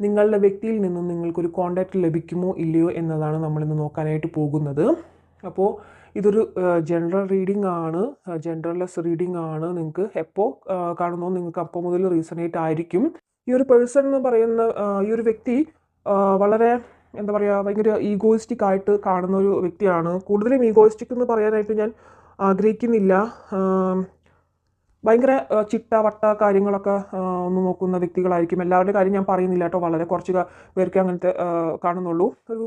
നിങ്ങളുടെ വ്യക്തിയിൽ നിന്നും നിങ്ങൾക്കൊരു കോണ്ടാക്റ്റ് ലഭിക്കുമോ ഇല്ലയോ എന്നതാണ് നമ്മളിന്ന് നോക്കാനായിട്ട് പോകുന്നത്. അപ്പോൾ ഇതൊരു ജനറൽ റീഡിംഗ് ആണ്. ജനറൽലെസ് റീഡിംഗ് ആണ്. നിങ്ങൾക്ക് എപ്പോൾ കാണുന്നോ നിങ്ങൾക്ക് അപ്പോൾ മുതൽ റീസണേറ്റ് ആയിരിക്കും. ഈ ഒരു പേഴ്സൺ എന്ന് പറയുന്ന ഈ ഒരു വ്യക്തി വളരെ എന്താ പറയുക ഭയങ്കര ഈഗോയിസ്റ്റിക് ആയിട്ട് കാണുന്ന ഒരു വ്യക്തിയാണ്. കൂടുതലും ഈഗോയിസ്റ്റിക് എന്ന് പറയാനായിട്ട് ഞാൻ ആഗ്രഹിക്കുന്നില്ല. ഭയങ്കര ചിട്ട വട്ട കാര്യങ്ങളൊക്കെ ഒന്ന് നോക്കുന്ന വ്യക്തികളായിരിക്കും. എല്ലാവരുടെ കാര്യം ഞാൻ പറയുന്നില്ല കേട്ടോ. വളരെ കുറച്ച് പേർക്ക് അങ്ങനത്തെ കാണുന്നുള്ളൂ. ഒരു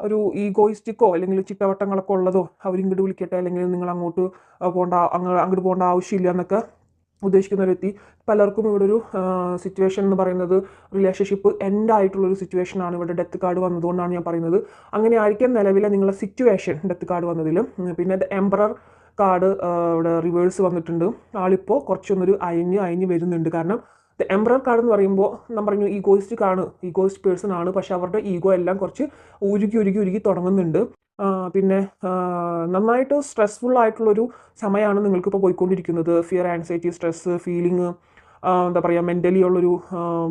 ഒരു ഈഗോയിസ്റ്റിക്കോ അല്ലെങ്കിൽ ചിട്ടവട്ടങ്ങളൊക്കെ ഉള്ളതോ അവരിങ്ങോട്ട് വിളിക്കട്ടെ. അല്ലെങ്കിൽ നിങ്ങൾ അങ്ങോട്ട് പോകേണ്ട അങ്ങ് അങ്ങോട്ട് പോകേണ്ട ആവശ്യമില്ല എന്നൊക്കെ ഉദ്ദേശിക്കുന്ന ഒരു വ്യക്തി. പലർക്കും ഇവിടെ ഒരു സിറ്റുവേഷൻ എന്ന് പറയുന്നത് റിലേഷൻഷിപ്പ് എൻഡ് ആയിട്ടുള്ളൊരു സിറ്റുവേഷൻ ആണ്. ഇവിടെ ഡെത്ത് കാർഡ് വന്നതുകൊണ്ടാണ് ഞാൻ പറയുന്നത്. അങ്ങനെ ആയിരിക്കാം നിലവിലെ നിങ്ങളുടെ സിറ്റുവേഷൻ ഡെത്ത് കാർഡ് വന്നതിലും. പിന്നെ എംബറർ കാർഡ് ഇവിടെ റിവേഴ്സ് വന്നിട്ടുണ്ട്. ആളിപ്പോൾ കുറച്ചൊന്നൊരു അയഞ്ഞ് അയഞ്ഞ് വരുന്നുണ്ട്. കാരണം എംബ്രർ കാർഡ് എന്ന് പറയുമ്പോൾ ഞാൻ പറഞ്ഞു ഈഗോയിസ്റ്റിക് ആണ് ഈഗോയിസ്റ്റ് പേഴ്സൺ ആണ്. പക്ഷെ അവരുടെ ഈഗോ എല്ലാം കുറച്ച് ഉരുകി ഉരുകി ഉരുകി തുടങ്ങുന്നുണ്ട്. പിന്നെ നന്നായിട്ട് സ്ട്രെസ്ഫുൾ ആയിട്ടുള്ളൊരു സമയമാണ് നിങ്ങൾക്കിപ്പോൾ പോയിക്കൊണ്ടിരിക്കുന്നത്. ഫിയർ ആൻസൈറ്റി സ്ട്രെസ് ഫീലിംഗ് എന്താ പറയുക മെന്റലി ഉള്ളൊരു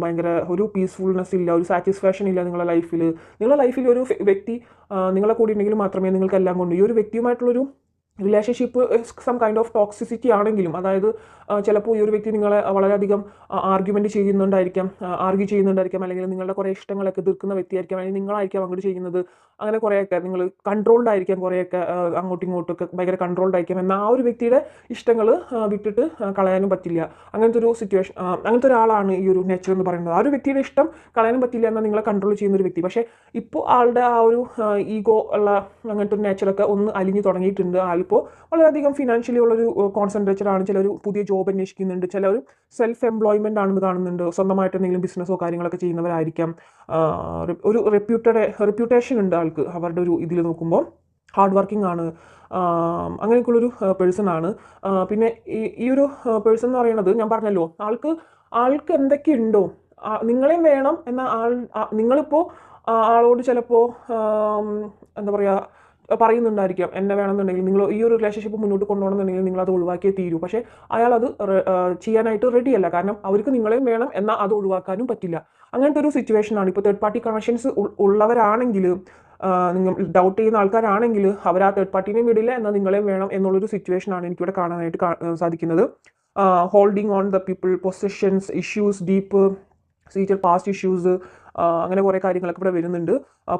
ഭയങ്കര ഒരു പീസ്ഫുൾനെസ് ഇല്ല ഒരു സാറ്റിസ്ഫാക്ഷൻ ഇല്ല നിങ്ങളുടെ ലൈഫിൽ നിങ്ങളുടെ ലൈഫിൽ ഒരു വ്യക്തി നിങ്ങളെ കൂടി ഉണ്ടെങ്കിൽ മാത്രമേ നിങ്ങൾക്ക് എല്ലാം കൊണ്ട് ഈ ഒരു വ്യക്തിയുമായിട്ടുള്ളൊരു relationship some kind of toxicity ആണെങ്കിലും അതായത് ചിലപ്പോൾ ഈ ഒരു വ്യക്തി നിങ്ങളെ വളരെയധികം ആർഗ്യുമെന്റ് ചെയ്യുന്നുണ്ടായിരിക്കാം ആർഗ്യൂ ചെയ്യുന്നുണ്ടായിരിക്കാം അല്ലെങ്കിൽ നിങ്ങളുടെ കുറേ ഇഷ്ടങ്ങളൊക്കെ തീർക്കുന്ന വ്യക്തിയായിരിക്കാം അല്ലെങ്കിൽ നിങ്ങളായിരിക്കാം അങ്ങോട്ട് ചെയ്യുന്നത്. അങ്ങനെ കുറേയൊക്കെ നിങ്ങൾ കൺട്രോൾഡ് ആയിരിക്കാം കുറേയൊക്കെ അങ്ങോട്ടും ഇങ്ങോട്ടൊക്കെ ഭയങ്കര കൺട്രോൾഡ് ആയിരിക്കാം. എന്നാൽ ആ ഒരു വ്യക്തിയുടെ ഇഷ്ടങ്ങൾ വിട്ടിട്ട് കളയാനും പറ്റില്ല. അങ്ങനത്തെ ഒരു സിറ്റുവേഷൻ അങ്ങനത്തെ ഒരാളാണ് ഈ ഒരു നേച്ചർ എന്ന് പറയുന്നത്. ആ ഒരു വ്യക്തിയുടെ ഇഷ്ടം കളയാനും പറ്റില്ല എന്നാൽ നിങ്ങളെ കൺട്രോൾ ചെയ്യുന്ന ഒരു വ്യക്തി. പക്ഷേ ഇപ്പോൾ ആളുടെ ആ ഒരു ഈഗോ ഉള്ള അങ്ങനത്തെ ഒരു നേച്ചറൊക്കെ ഒന്ന് അലിഞ്ഞു തുടങ്ങിയിട്ടുണ്ട്. ആളിപ്പോൾ വളരെയധികം ഫിനാൻഷ്യലി ഉള്ളൊരു കോൺസെൻട്രേറ്റഡ് ആണ്. ചിലർ പുതിയ ജോബ് അന്വേഷിക്കുന്നുണ്ട്. ചിലർ സെൽഫ് എംപ്ലോയ്മെന്റ് ആണെന്ന് കാണുന്നുണ്ട്. സ്വന്തമായിട്ട് എന്തെങ്കിലും ബിസിനസ്സോ കാര്യങ്ങളൊക്കെ ചെയ്യുന്നവരായിരിക്കാം. ഒരു റെപ്യൂട്ടഡ് റെപ്യൂട്ടേഷൻ ഉണ്ട് ആൾക്ക് അവരുടെ ഒരു ഇതിൽ നോക്കുമ്പോൾ. ഹാർഡ് വർക്കിംഗ് ആണ്. അങ്ങനെയൊക്കെയുള്ളൊരു പേഴ്സൺ ആണ്. പിന്നെ ഈ ഒരു പേഴ്സൺ എന്ന് പറയുന്നത് ഞാൻ പറഞ്ഞല്ലോ ആൾക്ക് ആൾക്ക് എന്തൊക്കെയുണ്ടോ നിങ്ങളെയും വേണം എന്ന ആൾ നിങ്ങളിപ്പോൾ ആളോട് ചിലപ്പോൾ എന്താ പറയുക പറയുന്നുണ്ടായിരിക്കാം എന്നെ വേണമെന്നുണ്ടെങ്കിൽ നിങ്ങൾ ഈ ഒരു റിലേഷൻഷിപ്പ് മുന്നോട്ട് കൊണ്ടുപോകണമെന്നുണ്ടെങ്കിൽ നിങ്ങൾ അത് ഒഴിവാക്കിയേ തീരൂ. പക്ഷേ അയാൾ അത് ചെയ്യാനായിട്ട് റെഡിയല്ല കാരണം അവർക്ക് നിങ്ങളെയും വേണം എന്നാൽ അത് ഒഴിവാക്കാനും പറ്റില്ല. അങ്ങനത്തെ ഒരു സിറ്റുവേഷൻ ആണ്. ഇപ്പോൾ തേർഡ് പാർട്ടി കണക്ഷൻസ് ഉള്ളവരാണെങ്കിൽ നിങ്ങൾ ഡൗട്ട് ചെയ്യുന്ന ആൾക്കാരാണെങ്കിൽ അവർ ആ തേർഡ് പാർട്ടിനെയും വിടില്ല എന്നാൽ നിങ്ങളെയും വേണം എന്നുള്ളൊരു സിറ്റുവേഷൻ ആണ് എനിക്കിവിടെ കാണാനായിട്ട് സാധിക്കുന്നത്. Holding on the people positions issues deep seated past issues അങ്ങനെ കുറേ കാര്യങ്ങളൊക്കെ ഇവിടെ വരുന്നുണ്ട്.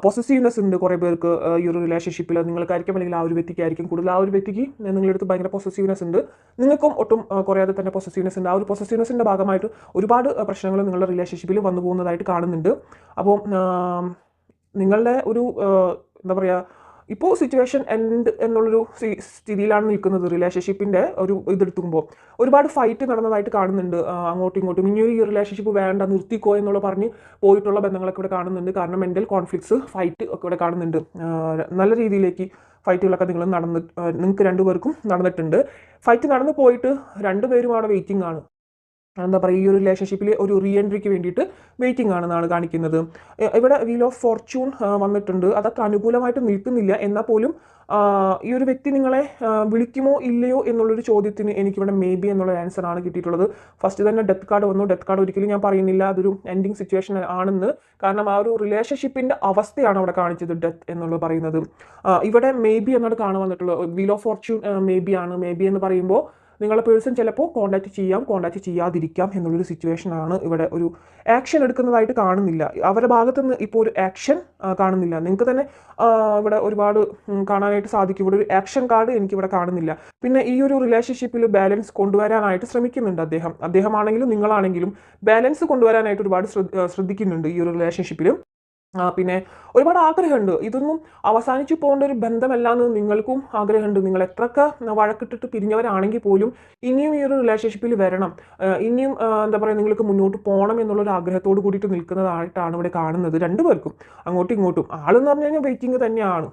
പൊസസീവ്നെസ് ഉണ്ട് കുറേ പേർക്ക് ഈ ഒരു റിലേഷൻഷിപ്പിൽ നിങ്ങൾക്കായിരിക്കും അല്ലെങ്കിൽ ആ ഒരു വ്യക്തിക്കായിരിക്കും കൂടുതൽ ആ ഒരു വ്യക്തിക്ക് നിങ്ങളുടെ അടുത്ത് ഭയങ്കര പൊസസീവ്നെസ് ഉണ്ട്. നിങ്ങൾക്കും ഒട്ടും കുറയാതെ തന്നെ പൊസസീവ്നെസ് ഉണ്ട്. ആ ഒരു പൊസസീവ്നെസ്സിന്റെ ഭാഗമായിട്ട് ഒരുപാട് പ്രശ്നങ്ങൾ നിങ്ങളുടെ റിലേഷൻഷിപ്പിൽ വന്നു പോകുന്നതായിട്ട് കാണുന്നുണ്ട് അപ്പോൾ നിങ്ങളുടെ ഒരു എന്താ പറയുക ഇപ്പോൾ സിറ്റുവേഷൻ എൻഡ് എന്നുള്ളൊരു സ്ഥിതിയിലാണ് നിൽക്കുന്നത്. റിലേഷൻഷിപ്പിന്റെ ഒരു ഇതെടുക്കുമ്പോൾ ഒരുപാട് ഫൈറ്റ് നടന്നതായിട്ട് കാണുന്നുണ്ട്. അങ്ങോട്ടും ഇങ്ങോട്ടും. ഇനി ഈ റിലേഷൻഷിപ്പ് വേണ്ട നിർത്തിക്കോ എന്നുള്ള പറഞ്ഞ് പോയിട്ടുള്ള ബന്ധങ്ങളൊക്കെ ഇവിടെ കാണുന്നുണ്ട്. കാരണം മെന്റൽ കോൺഫ്ലിക്ട്സ് ഫൈറ്റ് ഒക്കെ ഇവിടെ കാണുന്നുണ്ട്. നല്ല രീതിയിലേക്ക് ഫൈറ്റുകളൊക്കെ നിങ്ങൾ നടന്ന് നിങ്ങൾക്ക് രണ്ടുപേർക്കും നടന്നിട്ടുണ്ട്. ഫൈറ്റ് നടന്നു പോയിട്ട് രണ്ടുപേരും അവിടെ വെയിറ്റിംഗ് ആണ്. എന്താ പറയുക ഈ ഒരു റിലേഷൻഷിപ്പിൽ ഒരു റീ എൻട്രിക്ക് വേണ്ടിയിട്ട് വെയിറ്റിംഗ് ആണെന്നാണ് കാണിക്കുന്നത്. ഇവിടെ വീൽ ഓഫ് ഫോർച്യൂൺ വന്നിട്ടുണ്ട്. അതൊക്കെ അനുകൂലമായിട്ട് നിൽക്കുന്നില്ല. എന്നാൽ പോലും ഈ ഒരു വ്യക്തി നിങ്ങളെ വിളിക്കുമോ ഇല്ലയോ എന്നുള്ളൊരു ചോദ്യത്തിന് എനിക്കിവിടെ മേ ബി എന്നുള്ള ആൻസർ ആണ് കിട്ടിയിട്ടുള്ളത്. ഫസ്റ്റ് തന്നെ ഡെത്ത് കാർഡ് വന്നു. ഡെത്ത് കാർഡ് ഒരിക്കലും ഞാൻ പറയുന്നില്ല. അതൊരു എൻഡിങ് സിറ്റുവേഷൻ ആണെന്ന്. കാരണം ആ ഒരു റിലേഷൻഷിപ്പിന്റെ അവസ്ഥയാണ് അവിടെ കാണിച്ചത് ഡെത്ത് എന്നുള്ളത് പറയുന്നത്. ഇവിടെ മേ ബി എന്നോട് കാണാൻ വന്നിട്ടുള്ളത് wheel of fortune maybe ആണ്. മേ ബി എന്ന് പറയുമ്പോൾ നിങ്ങളെ പേഴ്സൺ ചിലപ്പോൾ കോൺടാക്ട് ചെയ്യാം കോൺടാക്ട് ചെയ്യാതിരിക്കാം എന്നുള്ളൊരു സിറ്റുവേഷൻ ആണ് ഇവിടെ ഒരു ആക്ഷൻ എടുക്കുന്നതായിട്ട് കാണുന്നില്ല. അവരുടെ ഭാഗത്ത് നിന്ന് ഇപ്പോൾ ഒരു ആക്ഷൻ കാണുന്നില്ല. നിങ്ങൾക്ക് തന്നെ ഇവിടെ ഒരുപാട് കാണാനായിട്ട് സാധിക്കും. ഇവിടെ ഒരു ആക്ഷൻ കാർഡ് എനിക്കിവിടെ കാണുന്നില്ല. പിന്നെ ഈ ഒരു റിലേഷൻഷിപ്പിൽ ബാലൻസ് കൊണ്ടുവരാനായിട്ട് ശ്രമിക്കുന്നുണ്ട് അദ്ദേഹം. അദ്ദേഹമാണെങ്കിലും നിങ്ങളാണെങ്കിലും ബാലൻസ് കൊണ്ടുവരാനായിട്ട് ഒരുപാട് ശ്രദ്ധ- ശ്രദ്ധിക്കുന്നുണ്ട് ഈ ഒരു റിലേഷൻഷിപ്പിൽ ആ, പിന്നെ ഒരുപാട് ആഗ്രഹമുണ്ട്. ഇതൊന്നും അവസാനിച്ചു പോകേണ്ട ഒരു ബന്ധമല്ല എന്ന് നിങ്ങൾക്കും ആഗ്രഹമുണ്ട്. നിങ്ങൾ എത്രയൊക്കെ വഴക്കിട്ടിട്ട് പിരിഞ്ഞവരാണെങ്കിൽ പോലും ഇനിയും ഈ ഒരു റിലേഷൻഷിപ്പിൽ വരണം. ഇനിയും എന്താ പറയുക നിങ്ങൾക്ക് മുന്നോട്ട് പോകണം എന്നുള്ളൊരു ആഗ്രഹത്തോട് കൂടിയിട്ട് നിൽക്കുന്നതായിട്ടാണ് ഇവിടെ കാണുന്നത് രണ്ടുപേർക്കും. അങ്ങോട്ടും ഇങ്ങോട്ടും. ആളെന്ന് പറഞ്ഞു കഴിഞ്ഞാൽ വെയിറ്റിംഗ് തന്നെയാണ്.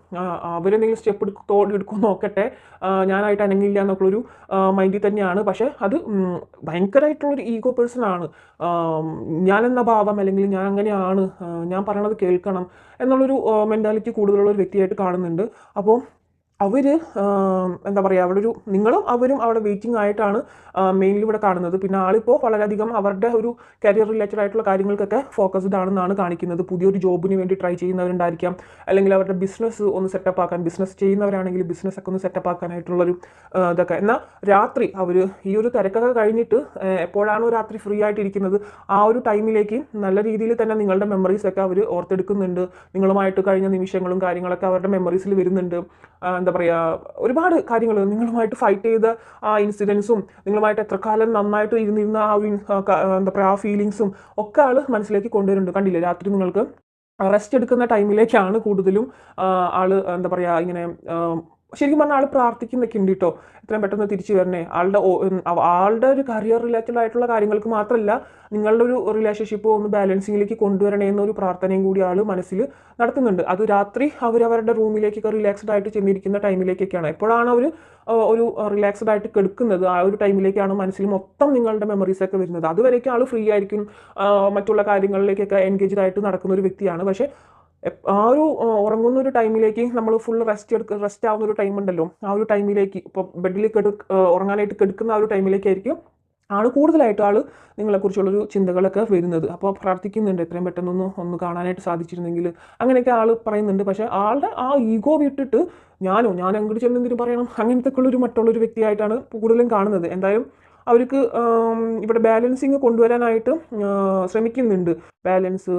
അവരെന്തെങ്കിലും സ്റ്റെപ്പ് എടുത്തോട് എടുക്കും നോക്കട്ടെ. ഞാനായിട്ട് അനങ്ങില്ല എന്നൊക്കെയുള്ളൊരു മൈൻഡിൽ തന്നെയാണ്. പക്ഷേ അത് ഭയങ്കരമായിട്ടുള്ളൊരു ഈഗോ പേഴ്സൺ ആണ്. ഞാനെന്ന ഭാവം അല്ലെങ്കിൽ ഞാൻ അങ്ങനെയാണ് ഞാൻ പറയണത് കേൾക്കണം എന്നുള്ളൊരു മെന്റാലിറ്റി കൂടുതലുള്ള ഒരു വ്യക്തിയായിട്ട് കാണുന്നുണ്ട്. അപ്പോൾ അവർ എന്താ പറയുക അവിടെ നിങ്ങളും അവരും അവിടെ വെയിറ്റിംഗ് ആയിട്ടാണ് മെയിൻലി ഇവിടെ കാണുന്നത്. പിന്നെ ആളിപ്പോൾ വളരെയധികം അവരുടെ ഒരു കരിയർ റിലേറ്റഡ് ആയിട്ടുള്ള കാര്യങ്ങൾക്കൊക്കെ ഫോക്കസ്ഡ് ആണെന്നാണ് കാണിക്കുന്നത്. പുതിയൊരു ജോബിന് വേണ്ടി ട്രൈ ചെയ്യുന്നവരുണ്ടായിരിക്കാം. അല്ലെങ്കിൽ അവരുടെ ബിസിനസ് ഒന്ന് സെറ്റപ്പ് ആക്കാൻ ബിസിനസ് ചെയ്യുന്നവരാണെങ്കിൽ ബിസിനസ് ഒക്കെ ഒന്ന് സെറ്റപ്പ് ആക്കാനായിട്ടുള്ളൊരു ഇതൊക്കെ. എന്നാൽ രാത്രി അവർ ഈ ഒരു തിരക്കൊക്കെ കഴിഞ്ഞിട്ട് എപ്പോഴാണോ രാത്രി ഫ്രീ ആയിട്ടിരിക്കുന്നത് ആ ഒരു ടൈമിലേക്ക് നല്ല രീതിയിൽ തന്നെ നിങ്ങളുടെ മെമ്മറീസൊക്കെ അവർ ഓർത്തെടുക്കുന്നുണ്ട്. നിങ്ങളുമായിട്ട് കഴിഞ്ഞ നിമിഷങ്ങളും കാര്യങ്ങളൊക്കെ അവരുടെ മെമ്മറീസിൽ വരുന്നുണ്ട്. എന്താ പറയുക ഒരുപാട് കാര്യങ്ങൾ നിങ്ങളുമായിട്ട് ഫൈറ്റ് ചെയ്ത ആ ഇൻസിഡൻസും നിങ്ങളുമായിട്ട് എത്ര കാലം നന്നായിട്ട് ഇരുന്നിരുന്ന ആ ഒരു എന്താ പറയുക ആ ഫീലിങ്സും ഒക്കെ ആൾ മനസ്സിലേക്ക് കൊണ്ടുവരുന്നുണ്ട്. കണ്ടില്ലേ രാത്രി നിങ്ങൾക്ക് റെസ്റ്റ് എടുക്കുന്ന ടൈമിലേക്കാണ് കൂടുതലും ആൾ എന്താ പറയുക ഇങ്ങനെ ശരിക്കും പറഞ്ഞാൽ ആൾ പ്രാർത്ഥിക്കുന്നൊക്കെ ഉണ്ട് കേട്ടോ എത്രയും പെട്ടെന്ന് തിരിച്ചു വരണേ. ആളുടെ ആളുടെ ഒരു കരിയർ റിലേറ്റഡ് ആയിട്ടുള്ള കാര്യങ്ങൾക്ക് മാത്രമല്ല നിങ്ങളുടെ ഒരു റിലേഷൻഷിപ്പ് ഒന്ന് ബാലൻസിങ്ങിലേക്ക് കൊണ്ടുവരണേ എന്നൊരു പ്രാർത്ഥനയും കൂടി ആൾ മനസ്സിൽ നടത്തുന്നുണ്ട്. അത് രാത്രി അവരവരുടെ റൂമിലേക്കൊക്കെ റിലാക്സ്ഡ് ആയിട്ട് ചെന്നിരിക്കുന്ന ടൈമിലേക്കൊക്കെയാണ് എപ്പോഴാണ് അവർ ഒരു റിലാക്സ്ഡ് ആയിട്ട് കെടുക്കുന്നത്? ആ ഒരു ടൈമിലേക്കാണ് മനസ്സിൽ മൊത്തം നിങ്ങളുടെ മെമ്മറീസ് ഒക്കെ വരുന്നത്. അതുവരേക്കും ആൾ ഫ്രീ ആയിരിക്കും. മറ്റുള്ള കാര്യങ്ങളിലേക്കൊക്കെ എൻഗേജ്ഡ് ആയിട്ട് നടക്കുന്ന ഒരു വ്യക്തിയാണ്. പക്ഷേ ആ ഒരു ഉറങ്ങുന്ന ഒരു ടൈമിലേക്ക് നമ്മൾ ഫുൾ റെസ്റ്റ് എടുക്ക റെസ്റ്റ് ആവുന്ന ഒരു ടൈം ഉണ്ടല്ലോ. ആ ഒരു ടൈമിലേക്ക് ഇപ്പോൾ ബെഡിൽ കെടു ഉറങ്ങാനായിട്ട് കെടുക്കുന്ന ആ ഒരു ടൈമിലേക്കായിരിക്കും ആൾ കൂടുതലായിട്ട് ആൾ നിങ്ങളെക്കുറിച്ചുള്ളൊരു ചിന്തകളൊക്കെ വരുന്നത്. അപ്പോൾ പ്രാർത്ഥിക്കുന്നുണ്ട് എത്രയും പെട്ടെന്നൊന്ന് ഒന്ന് കാണാനായിട്ട് സാധിച്ചിരുന്നെങ്കിൽ അങ്ങനെയൊക്കെ ആൾ പറയുന്നുണ്ട്. പക്ഷേ ആളുടെ ആ ഈഗോ വിട്ടിട്ട് ഞാനോ ഞാൻ അങ്ങോട്ട് ചെന്നെന്തിനും പറയണം? അങ്ങനത്തെ ഉള്ളൊരു മറ്റുള്ളൊരു വ്യക്തിയായിട്ടാണ് കൂടുതലും കാണുന്നത്. എന്തായാലും അവർക്ക് ഇവിടെ ബാലൻസിങ് കൊണ്ടുവരാനായിട്ട് ശ്രമിക്കുന്നുണ്ട്. Balance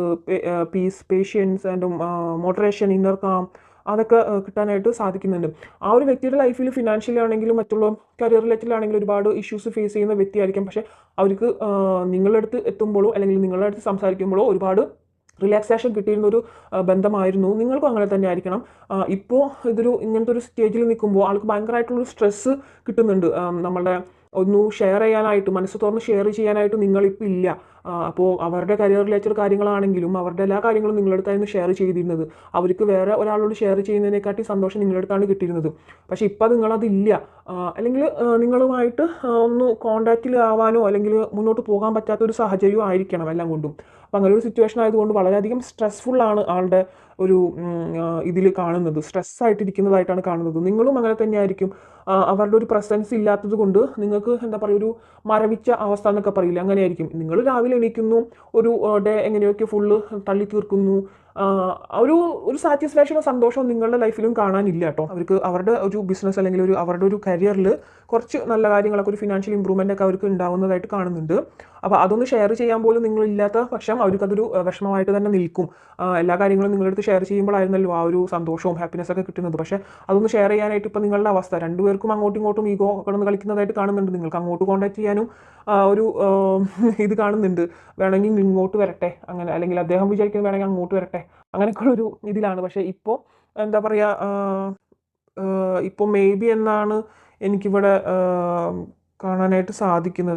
peace patience and moderation inner calm അതൊക്കെ കിട്ടാനായിട്ട് സാധിക്കുന്നുണ്ട്. ആ ഒരു വ്യക്തിയുടെ ലൈഫിൽ ഫിനാൻഷ്യലി ആണെങ്കിലും മറ്റുള്ള കരിയർ റിലേറ്റഡിലാണെങ്കിലും ഒരുപാട് ഇഷ്യൂസ് ഫേസ് ചെയ്യുന്ന വ്യക്തിയായിരിക്കും. പക്ഷേ അവർക്ക് നിങ്ങളുടെ അടുത്ത് എത്തുമ്പോഴോ അല്ലെങ്കിൽ നിങ്ങളുടെ അടുത്ത് സംസാരിക്കുമ്പോഴോ ഒരുപാട് റിലാക്സേഷൻ കിട്ടിയിരുന്ന ഒരു ബന്ധമായിരുന്നു. നിങ്ങൾക്കും അങ്ങനെ തന്നെ ആയിരിക്കണം. ഇപ്പോൾ ഇതൊരു ഇങ്ങനത്തെ ഒരു സ്റ്റേജിൽ നിൽക്കുമ്പോൾ ആൾക്ക് ഭയങ്കരമായിട്ടുള്ളൊരു സ്ട്രെസ്സ് കിട്ടുന്നുണ്ട്. നമ്മളുടെ ഒന്ന് ഷെയർ ചെയ്യാനായിട്ട് മനസ്സ് തുറന്ന് ഷെയർ ചെയ്യാനായിട്ട് നിങ്ങളിപ്പോൾ ഇല്ല. അപ്പോൾ അവരുടെ കരിയർ റിലേറ്റഡ് കാര്യങ്ങളാണെങ്കിലും അവരുടെ എല്ലാ കാര്യങ്ങളും നിങ്ങളുടെ അടുത്തായിരുന്നു ഷെയർ ചെയ്തിരുന്നത്. അവർക്ക് വേറെ ഒരാളോട് ഷെയർ ചെയ്യുന്നതിനെക്കാട്ടി സന്തോഷം നിങ്ങളുടെ അടുത്താണ് കിട്ടിയിരുന്നത്. പക്ഷേ ഇപ്പോൾ നിങ്ങളതില്ല. അല്ലെങ്കിൽ നിങ്ങളുമായിട്ട് ഒന്ന് കോണ്ടാക്റ്റിൽ ആവാനോ അല്ലെങ്കിൽ മുന്നോട്ട് പോകാൻ പറ്റാത്ത ഒരു സാഹചര്യവും ആയിരിക്കണം എല്ലാം കൊണ്ടും. അപ്പം അങ്ങനെ ഒരു സിറ്റുവേഷൻ ആയതുകൊണ്ട് വളരെയധികം സ്ട്രെസ്ഫുള്ളാണ് ആളുടെ ഒരു ഇതിൽ കാണുന്നത്. സ്ട്രെസ് ആയിട്ടിരിക്കുന്നതായിട്ടാണ് കാണുന്നത്. നിങ്ങളും അങ്ങനെ തന്നെ ആയിരിക്കും അവരുടെ ഒരു പ്രസൻസ് ഇല്ലാത്തത് കൊണ്ട് നിങ്ങൾക്ക് എന്താ പറയുക ഒരു മരവിച്ച അവസ്ഥ എന്നൊക്കെ പറയില്ല അങ്ങനെയായിരിക്കും. നിങ്ങൾ രാവിലെ എണീക്കുന്നു ഒരു ഡേ എങ്ങനെയൊക്കെ ഫുള്ള് തള്ളി തീർക്കുന്നു. ഒരു ഒരു സാറ്റിസ്ഫാക്ഷനോ സന്തോഷമോ നിങ്ങളുടെ ലൈഫിലും കാണാനില്ല കേട്ടോ. അവർക്ക് അവരുടെ ഒരു ബിസിനസ് അല്ലെങ്കിൽ ഒരു അവരുടെ ഒരു കരിയറിൽ കുറച്ച് നല്ല കാര്യങ്ങളൊക്കെ ഒരു ഫിനാൻഷ്യൽ ഇമ്പ്രൂവ്മെന്റ് ഒക്കെ അവർക്ക് ഉണ്ടാകുന്നതായിട്ട് കാണുന്നുണ്ട്. അപ്പോൾ അതൊന്ന് ഷെയർ ചെയ്യാൻ പോലും നിങ്ങളില്ലാത്ത പക്ഷം അവർക്കതൊരു വിഷമമായിട്ട് തന്നെ നിൽക്കും. എല്ലാ കാര്യങ്ങളും നിങ്ങളടുത്ത് ഷെയർ ചെയ്യുമ്പോഴായിരുന്നല്ലോ ആ ഒരു സന്തോഷവും ഹാപ്പിനെസ് ഒക്കെ കിട്ടുന്നത്. പക്ഷേ അതൊന്ന് ഷെയർ ചെയ്യാനായിട്ട് ഇപ്പോൾ നിങ്ങളുടെ അവസ്ഥ രണ്ടുപേർക്കും അങ്ങോട്ടും ഇങ്ങോട്ടും ഈഗോ കിടന്ന് കളിക്കുന്നതായിട്ട് കാണുന്നുണ്ട്. നിങ്ങൾക്ക് അങ്ങോട്ട് കോൺടാക്ട് ചെയ്യാനും ഒരു ഇത് കാണുന്നുണ്ട്. വേണമെങ്കിൽ ഇങ്ങോട്ട് വരട്ടെ അങ്ങനെ അല്ലെങ്കിൽ അദ്ദേഹം വിചാരിക്കുന്നത് വേണമെങ്കിൽ അങ്ങോട്ട് വരട്ടെ അങ്ങനെയൊക്കെയുള്ളൊരു ഇതിലാണ്. പക്ഷേ ഇപ്പോൾ എന്താ പറയുക ഇപ്പോൾ മേ ബി എന്നാണ് എനിക്കിവിടെ കാണാനായിട്ട് സാധിക്കുന്നത്.